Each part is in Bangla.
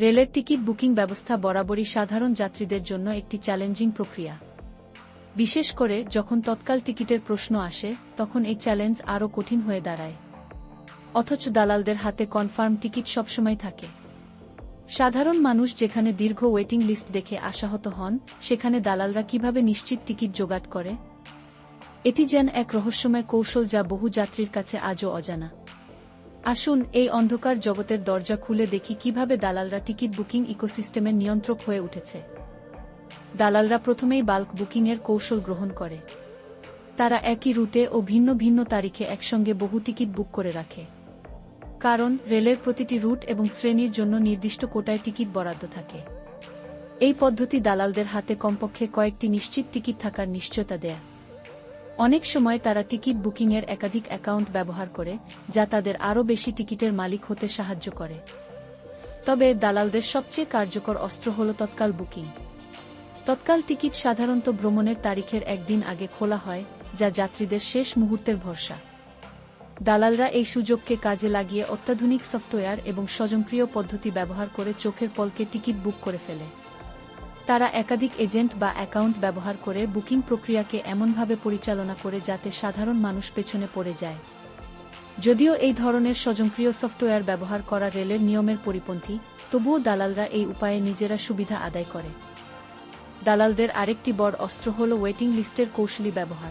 রেলের টিকিট বুকিং ব্যবস্থা বরাবরই সাধারণ যাত্রীদের জন্য একটি চ্যালেঞ্জিং প্রক্রিয়া। বিশেষ করে যখন তৎকাল টিকিটের প্রশ্ন আসে, তখন এই চ্যালেঞ্জ আরও কঠিন হয়ে দাঁড়ায়। অথচ দালালদের হাতে কনফার্ম টিকিট সবসময় থাকে। সাধারণ মানুষ যেখানে দীর্ঘ ওয়েটিং লিস্ট দেখে আশাহত হন, সেখানে দালালরা কীভাবে নিশ্চিত টিকিট জোগাড় করে? এটি যেন এক রহস্যময় কৌশল যা বহু যাত্রীর কাছে আজও অজানা। আসুন এই অন্ধকার জগতের দরজা খুলে দেখি কীভাবে দালালরা টিকিট বুকিং ইকোসিস্টেমের নিয়ন্ত্রক হয়ে উঠেছে। দালালরা প্রথমেই বাল্ক বুকিংয়ের কৌশল গ্রহণ করে। তারা একই রুটে ও ভিন্ন ভিন্ন তারিখে একসঙ্গে বহু টিকিট বুক করে রাখে। কারণ, রেলের প্রতিটি রুট এবং শ্রেণির জন্য নির্দিষ্ট কোটায় টিকিট বরাদ্দ থাকে। এই পদ্ধতি দালালদের হাতে কমপক্ষে কয়েকটি নিশ্চিত টিকিট থাকার নিশ্চয়তা দেয়। অনেক সময় তারা টিকিট বুকিংয়ের একাধিক অ্যাকাউন্ট ব্যবহার করে, যা তাদের আরও বেশি টিকিটের মালিক হতে সাহায্য করে। তবে দালালদের সবচেয়ে কার্যকর অস্ত্র হল তৎকাল বুকিং। তৎকাল টিকিট সাধারণত ভ্রমণের তারিখের একদিন আগে খোলা হয়, যা যাত্রীদের শেষ মুহূর্তের ভরসা। দালালরা এই সুযোগকে কাজে লাগিয়ে অত্যাধুনিক সফটওয়্যার এবং স্বয়ংক্রিয় পদ্ধতি ব্যবহার করে চোখের পলকে টিকিট বুক করে ফেলে। তারা একাধিক এজেন্ট বা অ্যাকাউন্ট ব্যবহার করে বুকিং প্রক্রিয়াকে এমনভাবে পরিচালনা করে যাতে সাধারণ মানুষ পেছনে পড়ে যায়। যদিও এই ধরনের স্বয়ংক্রিয় সফটওয়্যার ব্যবহার করা রেলের নিয়মের পরিপন্থী, তবুও দালালরা এই উপায়ে নিজেরা সুবিধা আদায় করে। দালালদের আরেকটি বড় অস্ত্র হল ওয়েটিং লিস্টের কৌশলী ব্যবহার।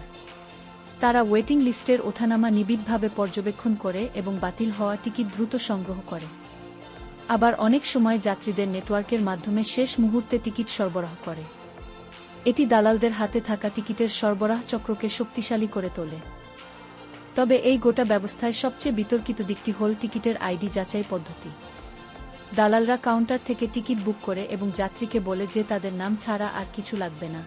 তারা ওয়েটিং লিস্টের ওঠানামা নিবিড়ভাবে পর্যবেক্ষণ করে এবং বাতিল হওয়া টিকিট দ্রুত সংগ্রহ করে। আবার অনেক সময় যাত্রীদের নেটওয়ার্কের মাধ্যমে শেষ মুহূর্তে টিকিট সরবরাহ করে। এটি দালালদের হাতে থাকা টিকিটের সরবরাহ চক্রকে শক্তিশালী করে তোলে। তবে এই গোটা ব্যবস্থায় সবচেয়ে বিতর্কিত দিকটি হল টিকিটের আইডি যাচাই পদ্ধতি। দালালরা কাউন্টার থেকে টিকিট বুক করে এবং যাত্রীকে বলে যে তাদের নাম ছাড়া আর কিছু লাগবে না।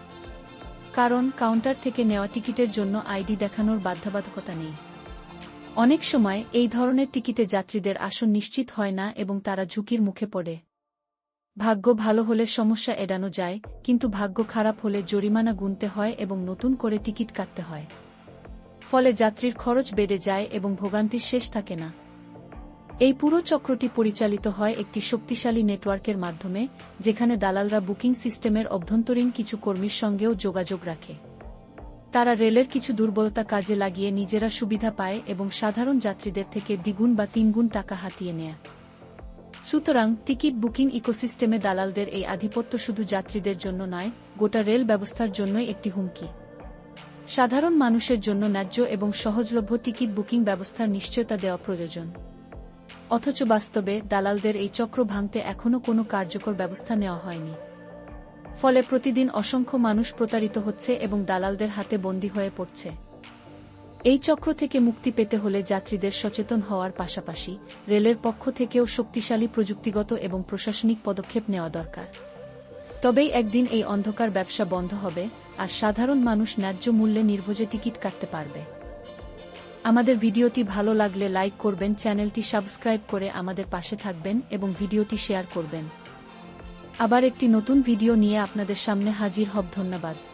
কারণ, কাউন্টার থেকে নেওয়া টিকিটের জন্য আইডি দেখানোর বাধ্যবাধকতা নেই। অনেক সময় এই ধরনের টিকিটে যাত্রীদের আসন নিশ্চিত হয় না এবং তারা ঝুঁকির মুখে পড়ে। ভাগ্য ভালো হলে সমস্যা এড়ানো যায়, কিন্তু ভাগ্য খারাপ হলে জরিমানা গুনতে হয় এবং নতুন করে টিকিট কাটতে হয়। ফলে যাত্রীর খরচ বেড়ে যায় এবং ভোগান্তির শেষ থাকে না। এই পুরো চক্রটি পরিচালিত হয় একটি শক্তিশালী নেটওয়ার্কের মাধ্যমে, যেখানে দালালরা বুকিং সিস্টেমের অভ্যন্তরীণ কিছু কর্মীর সঙ্গেও যোগাযোগ রাখে। তারা রেলের কিছু দুর্বলতা কাজে লাগিয়ে নিজেরা সুবিধা পায় এবং সাধারণ যাত্রীদের থেকে দ্বিগুণ বা তিনগুণ টাকা হাতিয়ে নেয়। সুতরাং, টিকিট বুকিং ইকোসিস্টেমে দালালদের এই আধিপত্য শুধু যাত্রীদের জন্য নয়, গোটা রেল ব্যবস্থার জন্যই একটি হুমকি। সাধারণ মানুষের জন্য ন্যায্য এবং সহজলভ্য টিকিট বুকিং ব্যবস্থার নিশ্চয়তা দেওয়া প্রয়োজন। অথচ বাস্তবে, দালালদের এই চক্র ভাঙতে এখনও কোনো কার্যকর ব্যবস্থা নেওয়া হয়নি। ফলে প্রতিদিন অসংখ্য মানুষ প্রতারিত হচ্ছে এবং দালালদের হাতে বন্দী হয়ে পড়ছে। এই চক্র থেকে মুক্তি পেতে হলে যাত্রীদের সচেতন হওয়ার পাশাপাশি রেলের পক্ষ থেকেও শক্তিশালী প্রযুক্তিগত এবং প্রশাসনিক পদক্ষেপ নেওয়া দরকার। তবেই একদিন এই অন্ধকার ব্যবসা বন্ধ হবে আর সাধারণ মানুষ ন্যায্য মূল্যে নির্ভোজে টিকিট কাটতে পারবে। আমাদের ভিডিওটি ভালো লাগলে লাইক করবেন, চ্যানেলটি সাবস্ক্রাইব করে আমাদের পাশে থাকবেন এবং ভিডিওটি শেয়ার করবেন। আবার একটি নতুন ভিডিও নিয়ে আপনাদের সামনে হাজির হব। ধন্যবাদ।